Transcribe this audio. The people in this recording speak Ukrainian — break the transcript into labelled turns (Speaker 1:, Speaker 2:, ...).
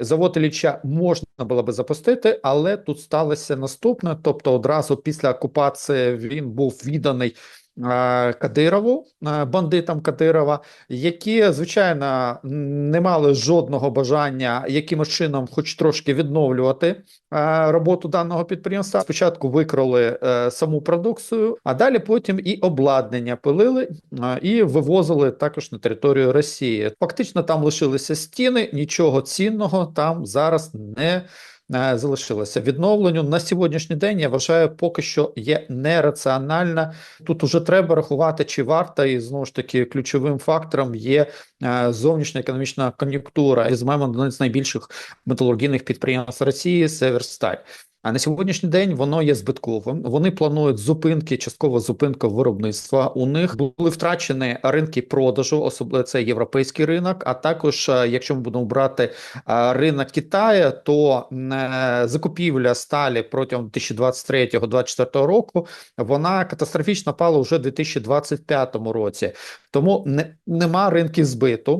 Speaker 1: Завод Ілліча можна було би запустити, але тут сталося наступне. Тобто, одразу після окупації він був відданий Кадирову, е, бандитам Кадирова, які, звичайно, не мали жодного бажання якимось чином, хоч трошки відновлювати е, роботу даного підприємства. Спочатку викрали е, саму продукцію, а далі потім і обладнання пилили е, і вивозили також на територію Росії. Фактично там лишилися стіни, нічого цінного там зараз не е, залишилося. Відновленню на сьогоднішній день я вважаю, поки що є нераціональна. Тут уже треба рахувати, чи варта, і знову ж таки ключовим фактором є е, зовнішня економічна кон'юнктура. Візьмемо одне з найбільших металургійних підприємств Росії Северсталь. А на сьогоднішній день воно є збитковим. Вони планують зупинки, частково зупинка виробництва. У них були втрачені ринки продажу, особливо це європейський ринок. А також, е, якщо ми будемо брати е, ринок Китаю, то е, закупівля сталі протягом 2023-2024 року вона катастрофічно пала вже у 2025 році. Тому не, нема ринків збиту.